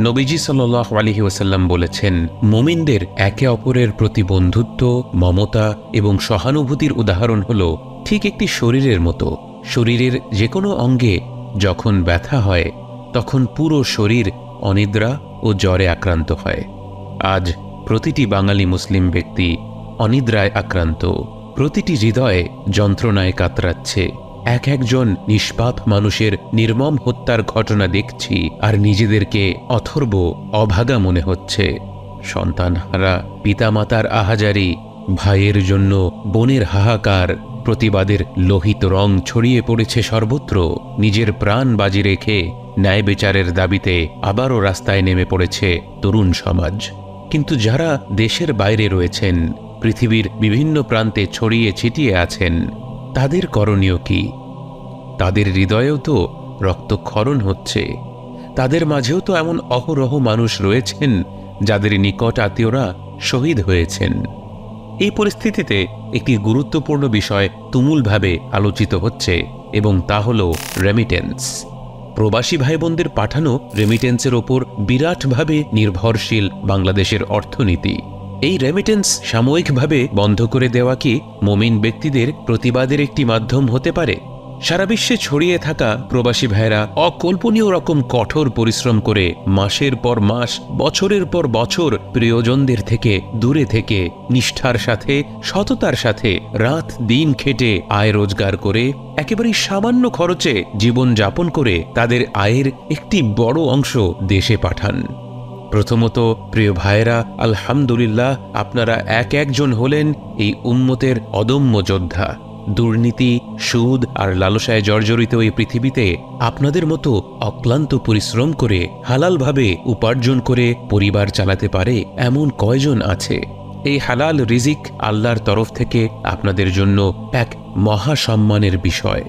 নবীজি সাল্লাহ আলহি ওসাল্লাম বলেছেন, মোমিনদের একে অপরের প্রতি বন্ধুত্ব, মমতা এবং সহানুভূতির উদাহরণ হল ঠিক একটি শরীরের মতো। শরীরের যে কোনো অঙ্গে যখন ব্যথা হয়, তখন পুরো শরীর অনিদ্রা ও জ্বরে আক্রান্ত হয়। আজ প্রতিটি বাঙালি মুসলিম ব্যক্তি অনিদ্রায় আক্রান্ত। প্রতিটি হৃদয়ে যন্ত্রণায় কাতরাচ্ছে। এক একজন নিষ্পাপ মানুষের নির্মম হত্যার ঘটনা দেখছি আর নিজেদেরকে অথর্ব অভাগা মনে হচ্ছে। সন্তানহারা, পিতামাতার আহাজারি, ভাইয়ের জন্য বোনের হাহাকার, প্রতিবাদের লোহিত রং ছড়িয়ে পড়েছে সর্বত্র, নিজের প্রাণ বাজি রেখে ন্যায় বিচারের দাবিতে আবারও রাস্তায় নেমে পড়েছে তরুণ সমাজ। কিন্তু যারা দেশের বাইরে রয়েছেন, পৃথিবীর বিভিন্ন প্রান্তে ছড়িয়ে ছিটিয়ে আছেন তাদের করণীয় কি? তাদের হৃদয়েও তো রক্তক্ষরণ হচ্ছে। তাদের মাঝেও তো এমন অহরহ মানুষ রয়েছেন, যাদের নিকট আত্মীয়রা শহীদ হয়েছেন। এই পরিস্থিতিতে একটি গুরুত্বপূর্ণ বিষয় তুমুলভাবে আলোচিত হচ্ছে, এবং তা হল রেমিটেন্স প্রবাসী ভাই বোনদের পাঠানো রেমিটেন্সের ওপর বিরাটভাবে নির্ভরশীল বাংলাদেশের অর্থনীতি। এই রেমিটেন্স সাময়িকভাবে বন্ধ করে দেওয়া কি মমিন ব্যক্তিদের প্রতিবাদের একটি মাধ্যম হতে পারে? সারা বিশ্বে ছড়িয়ে থাকা প্রবাসী ভাইরা অকল্পনীয় রকম কঠোর পরিশ্রম করে মাসের পর মাস, বছরের পর বছর প্রিয়জনদের থেকে দূরে থেকে, নিষ্ঠার সাথে, সততার সাথে রাত দিন খেটে আয় রোজগার করে, একেবারেই সামান্য খরচে জীবন যাপন করে তাদের আয়ের একটি বড় অংশ দেশে পাঠান। প্রথমত, প্রিয় ভাইয়েরা, আলহামদুলিল্লাহ আপনারা এক একজন হলেন এই উম্মতের অদম্য যোদ্ধা। দুর্নীতি, সুদ আর লালসায় জর্জরিত এই পৃথিবীতে আপনাদের মতো অক্লান্ত পরিশ্রম করে, হালালভাবে উপার্জন করে পরিবার চালাতে পারে এমন কয়জন আছে? এই হালাল রিজিক আল্লাহর তরফ থেকে আপনাদের জন্য এক মহা সম্মানের বিষয়।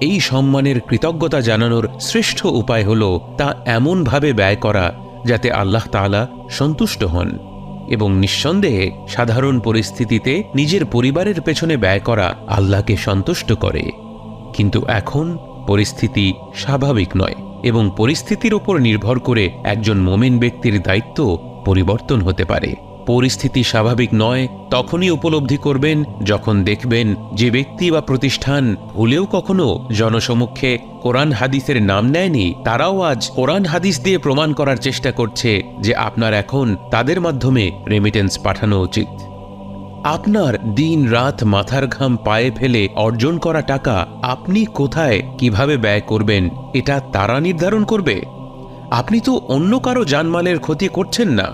এই সম্মানের কৃতজ্ঞতা জানানোর শ্রেষ্ঠ উপায় হল তা এমনভাবে ব্যয় করা যাতে আল্লাহ তালা সন্তুষ্ট হন এবং নিঃসন্দেহে সাধারণ পরিস্থিতিতে নিজের পরিবারের পেছনে ব্যয় করা আল্লাহকে সন্তুষ্ট করে। কিন্তু এখন পরিস্থিতি স্বাভাবিক নয় এবং পরিস্থিতির ওপর নির্ভর করে একজন মোমেন ব্যক্তির দায়িত্ব পরিবর্তন হতে পারে। পরিস্থিতি স্বাভাবিক নয়, তখনই উপলব্ধি করবেন যখন দেখবেন যে ব্যক্তি বা প্রতিষ্ঠান ভুলেও কখনো জনসমক্ষে কোরআন হাদিসের নাম নেয়নি, তারাও আজ কোরআন হাদিস দিয়ে প্রমাণ করার চেষ্টা করছে যে আপনার এখন তাদের মাধ্যমে রেমিটেন্স পাঠানো উচিত। আপনার দিন রাত মাথার ঘাম পায়ে ফেলে অর্জন করা টাকা আপনি কোথায় কীভাবে ব্যয় করবেন, এটা তারা নির্ধারণ করবে। আপনি তো অন্য কারও জানমালের ক্ষতি করছেন না।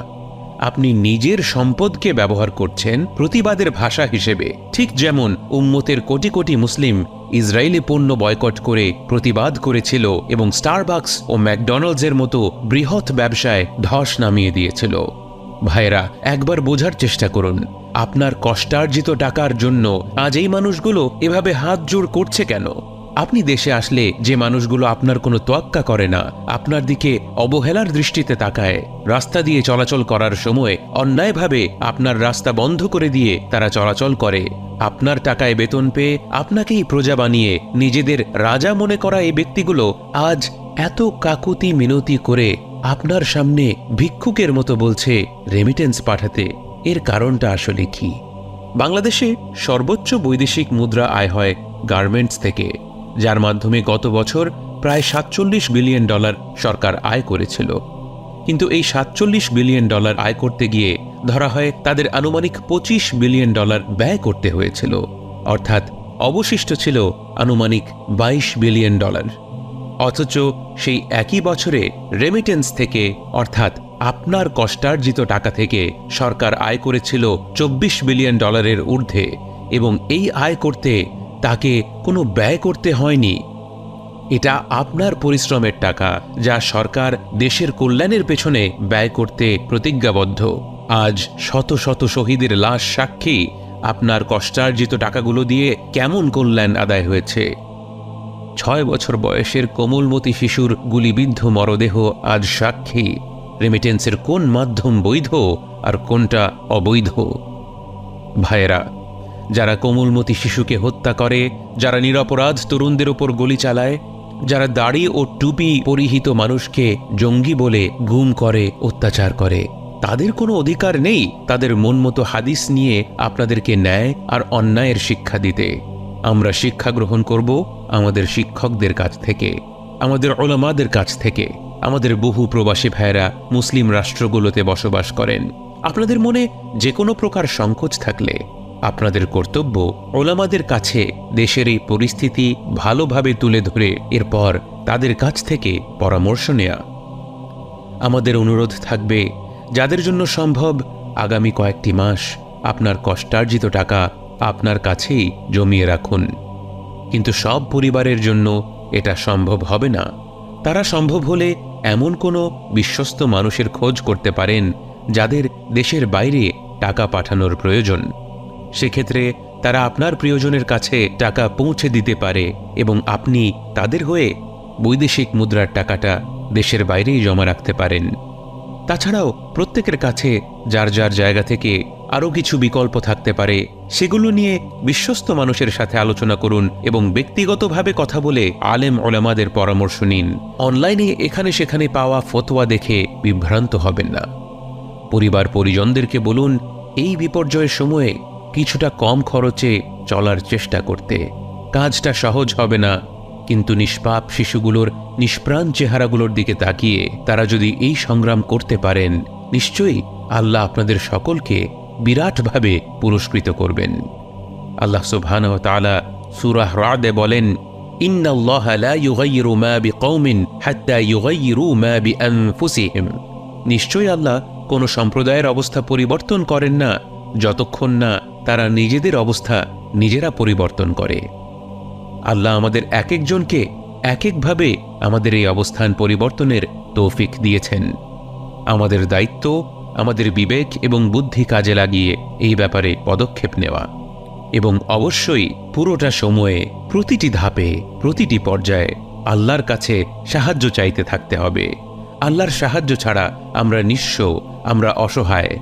আপনি নিজের সম্পদকে ব্যবহার করছেন প্রতিবাদের ভাষা হিসেবে। ঠিক যেমন উম্মতের কোটি কোটি মুসলিম ইসরায়েলি পণ্য বয়কট করে প্রতিবাদ করেছিল এবং স্টারবাক্স ও ম্যাকডোনাল্ডসের মতো বৃহৎ ব্যবসায় ধস নামিয়ে দিয়েছিল। ভাইরা একবার বোঝার চেষ্টা করুন, আপনার কষ্টার্জিত টাকার জন্য আজ এই মানুষগুলো এভাবে হাত জোড় করছে কেন? আপনি দেশে আসলে যে মানুষগুলো আপনার কোনো তোয়াক্কা করে না, আপনার দিকে অবহেলার দৃষ্টিতে তাকায়। রাস্তা দিয়ে চলাচল করার সময় অন্যায়ভাবে আপনার রাস্তা বন্ধ করে দিয়ে তারা চলাচল করে। আপনার টাকায় বেতন পেয়ে আপনাকেই প্রজা বানিয়ে নিজেদের রাজা মনে করা এই ব্যক্তিগুলো আজ এত কাকুতি মিনতি করে আপনার সামনে ভিক্ষুকের মতো বলছে রেমিটেন্স পাঠাতে। এর কারণটা আসলে কি? বাংলাদেশে সর্বোচ্চ বৈদেশিক মুদ্রা আয় হয় গার্মেন্টস থেকে। যার মাধ্যমে গত বছর প্রায় সাতচল্লিশ বিলিয়ন ডলার সরকার আয় করেছিল। কিন্তু এই সাতচল্লিশ বিলিয়ন ডলার আয় করতে গিয়ে ধরা হয় তাদের আনুমানিক পঁচিশ বিলিয়ন ডলার ব্যয় করতে হয়েছিল। অর্থাৎ অবশিষ্ট ছিল আনুমানিক বাইশ বিলিয়ন ডলার। অথচ সেই একই বছরে রেমিটেন্স থেকে, অর্থাৎ আপনার কষ্টার্জিত টাকা থেকে সরকার আয় করেছিল চব্বিশ বিলিয়ন ডলারের ঊর্ধ্বে এবং এই আয় করতে তাকে কোনো ব্যয় করতে হয়নি। এটা আপনার পরিশ্রমের টাকা, যা সরকার দেশের কল্যাণের পেছনে ব্যয় করতে প্রতিজ্ঞাবদ্ধ। আজ শত শত শহীদের লাশ সাক্ষী আপনার কষ্টার্জিত টাকাগুলো দিয়ে কেমন কল্যাণ আদায় হয়েছে। ছয় বছর বয়সের কোমলমতি শিশুর গুলিবিদ্ধ মরদেহ আজ সাক্ষী। রেমিটেন্সের কোন মাধ্যম বৈধ আর কোনটা অবৈধ? ভাইয়েরা যারা কোমলমতি শিশুকে হত্যা করে, যারা নিরপরাধ তরুণদের ওপর গুলি চালায়, যারা দাড়ি ও টুপি পরিহিত মানুষকে জঙ্গি বলে গুম করে, অত্যাচার করে। তাদের কোনো অধিকার নেই। তাদের মন মতো হাদিস নিয়ে আপনাদেরকে ন্যায় আর অন্যায়ের শিক্ষা দিতে। আমরা শিক্ষা গ্রহণ করব আমাদের শিক্ষকদের কাছ থেকে, আমাদের ওলামাদের কাছ থেকে। আমাদের বহু প্রবাসী ভাইয়েরা মুসলিম রাষ্ট্রগুলোতে বসবাস করেন। আপনাদের মনে যে কোনো প্রকার সংকোচ থাকলে আপনাদের কর্তব্য ওলামাদের কাছে দেশের এই পরিস্থিতি ভালোভাবে তুলে ধরে, এরপর তাদের কাছ থেকে পরামর্শ নেয়া। আমাদের অনুরোধ থাকবে, যাদের জন্য সম্ভব, আগামী কয়েকটি মাস আপনার কষ্টার্জিত টাকা আপনার কাছেই জমিয়ে রাখুন। কিন্তু সব পরিবারের জন্য এটা সম্ভব হবে না। তারা সম্ভব হলে এমন কোনো বিশ্বস্ত মানুষের খোঁজ করতে পারেন, যাদের দেশের বাইরে টাকা পাঠানোর প্রয়োজন। সেক্ষেত্রে তারা আপনার প্রিয়জনের কাছে টাকা পৌঁছে দিতে পারে এবং আপনি তাদের হয়ে বৈদেশিক মুদ্রার টাকাটা দেশের বাইরেই জমা রাখতে পারেন। তাছাড়াও প্রত্যেকের কাছে যার যার জায়গা থেকে আরও কিছু বিকল্প থাকতে পারে, সেগুলো নিয়ে বিশ্বস্ত মানুষের সাথে আলোচনা করুন এবং ব্যক্তিগতভাবে কথা বলে আলেম ওলামাদের পরামর্শ নিন। অনলাইনে এখানে সেখানে পাওয়া ফতোয়া দেখে বিভ্রান্ত হবেন না। পরিবার পরিজনদেরকে বলুন, এই বিপর্যয়ের সময়ে কিছুটা কম খরচে চলার চেষ্টা করতে। কাজটা সহজ হবে না, কিন্তু নিষ্পাপ শিশুগুলোর, নিষ্প্রাণ চেহারাগুলোর দিকে তাকিয়ে তারা যদি এই সংগ্রাম করতে পারেন, নিশ্চয়ই আল্লাহ আপনাদের সকলকে বিরাটভাবে পুরস্কৃত করবেন। আল্লাহ সুবহানাহু ওয়া তাআলা সূরাহ রাদে বলেন নিশ্চয়ই আল্লাহ কোনো সম্প্রদায়ের অবস্থা পরিবর্তন করেন না, যতক্ষণ না তারা নিজেদের অবস্থা নিজেরা পরিবর্তন করে। আল্লাহ আমাদের এক একজনকে এক একভাবে আমাদের এই অবস্থান পরিবর্তনের তৌফিক দিয়েছেন। আমাদের দায়িত্ব, আমাদের বিবেক এবং বুদ্ধি কাজে লাগিয়ে এই ব্যাপারে পদক্ষেপ নেওয়া এবং অবশ্যই পুরোটা সময়ে প্রতিটি ধাপে, প্রতিটি পর্যায়ে আল্লাহর কাছে সাহায্য চাইতে থাকতে হবে। আল্লাহর সাহায্য ছাড়া আমরা নিঃস্ব, আমরা অসহায়।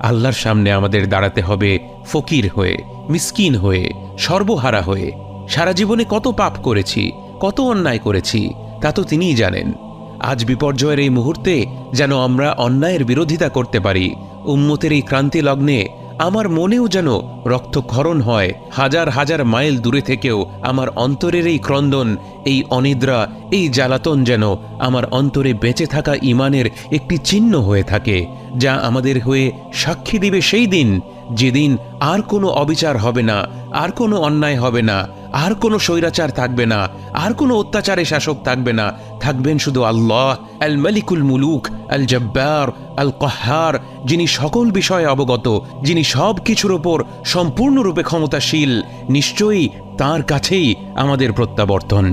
আল্লাহর সামনে আমাদের দাঁড়াতে হবে ফকির হয়ে, মিসকিন হয়ে, সর্বহারা হয়ে। সারা জীবনে কত পাপ করেছি, কত অন্যায় করেছি, তা তো তিনিই জানেন। আজ বিপর্যয়ের এই মুহূর্তে যেন আমরা অন্যায়ের বিরোধিতা করতে পারি, উম্মতের এই ক্রান্তি লগ্নে আমার মনেও যেন রক্তক্ষরণ হয়, হাজার হাজার মাইল দূরে থেকেও আমার অন্তরের এই ক্রন্দন, এই অনিদ্রা, এই জ্বালাতন যেন আমার অন্তরে বেঁচে থাকা ইমানের একটি চিহ্ন হয়ে থাকে, যা আমাদের হয়ে সাক্ষী দিবে সেই দিন, যেদিন আর কোনো অবিচার হবে না, আর কোনো অন্যায় হবে না, আর কোনো স্বৈরাচার থাকবে না, আর কোনো অত্যাচারে শাসক থাকবে না, থাকবেন শুধু আল্লাহ আল মালিকুল মুলুক আল জব্বার আল কহার যিনি সকল বিষয়ে অবগত, যিনি সব কিছুর ওপর সম্পূর্ণরূপে ক্ষমতাশীল, নিশ্চয়ই তার কাছেই আমাদের প্রত্যাবর্তন।